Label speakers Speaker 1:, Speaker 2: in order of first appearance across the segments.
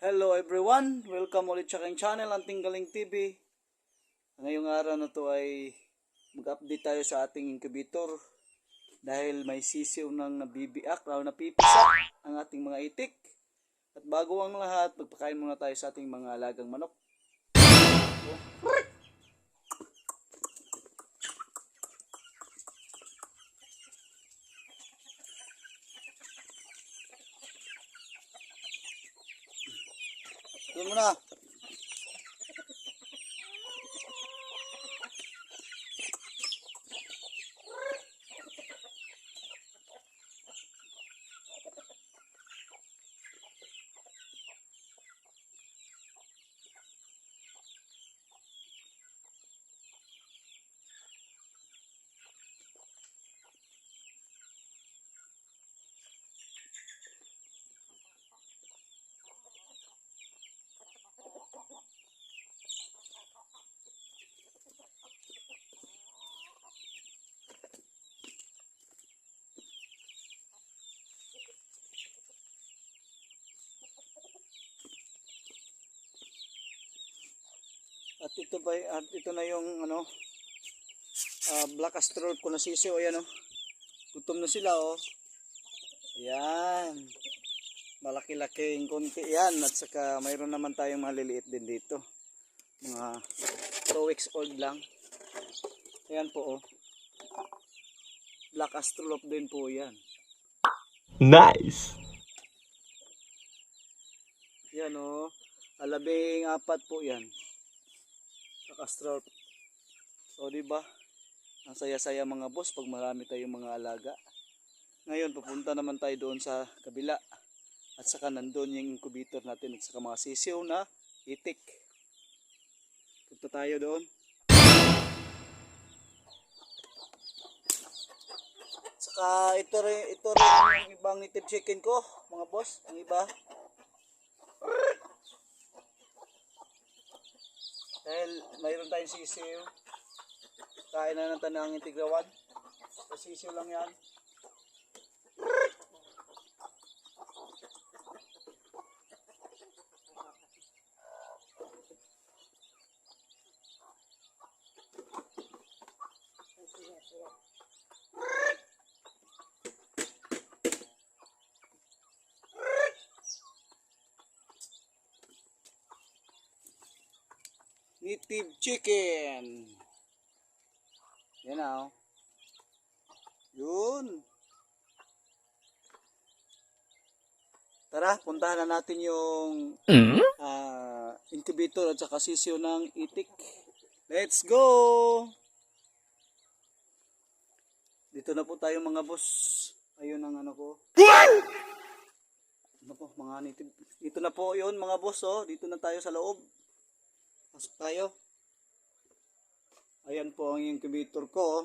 Speaker 1: Hello everyone! Welcome ulit sa aking channel, ang Tinggaling TV. Ngayong araw na to ay mag-update tayo sa ating incubator dahil may sisiw ng nabibiak o napipisa ang ating mga itik. At bago ang lahat, magpakain muna tayo sa ating mga alagang manok. Doon muna. At ito ba at ito na yung ano ah, black asteroid ko na sisiw ayan oh. Gutom na sila oh. Ayan. Malaki-laking konti yan at saka mayroon naman tayong maliliit din dito. Mga 2 weeks old lang. Ayan po oh. Black astrolop din po yan.
Speaker 2: Nice.
Speaker 1: Yan oh. Alabing apat po yan. Black astrolop. So di ba? Ang saya-saya mga boss pag marami tayong mga alaga. Ngayon pupunta naman tayo doon sa kabila. At saka nandun yung incubator natin at saka mga sisiw na itik. Punta tayo doon. Saka ito rin, ito rin yung ibang native chicken ko, mga boss. Ang iba. Dahil mayroon tayong sisiw. Kain na ng tanang tigrawan. Sa sisiw lang yan. Native chicken. Yan na oh. Yun. Tara, puntahan na natin yung ah, incubator at saka sisiyo ng itik. Let's go! Dito na po tayo mga boss. Ayun ang ano ko. Ano po, mga native. Dito na po yun mga boss oh. Dito na tayo sa loob. Pasok tayo. Ayan po ang incubator ko. oh.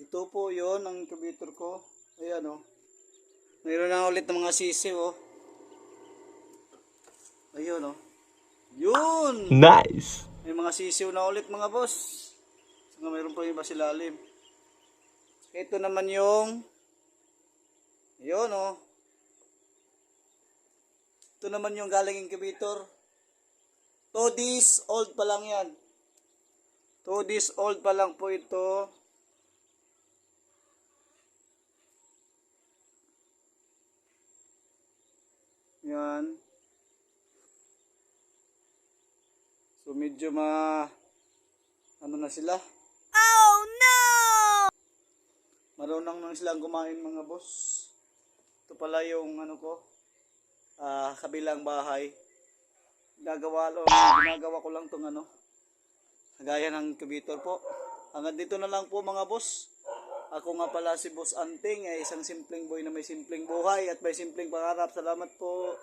Speaker 1: Ito po yon ang incubator ko. Ayan o. Oh. Mayroon na ulit ng mga sisiw oh. Ayun oh. Yun!
Speaker 2: Nice.
Speaker 1: May mga sisiw na ulit mga boss. Saka mayroon pa iba silalim. Ito naman yung yun oh. Ito naman yung galing incubator. 2 days old pa lang yan. 2 days old pa lang po ito. Yan. So medyo ma ano na sila?
Speaker 3: Oh no!
Speaker 1: Marunong nang silang kumain mga boss. Ito pala yung ano ko, ah kabilang bahay. Ginagawa, lo, ginagawa ko lang tong ano, gaya ng incubator po. Hanggang dito na lang po mga boss. Ako nga pala si Boss Anting, ay isang simpleng boy na may simpleng buhay at may simpleng pangarap. Salamat po.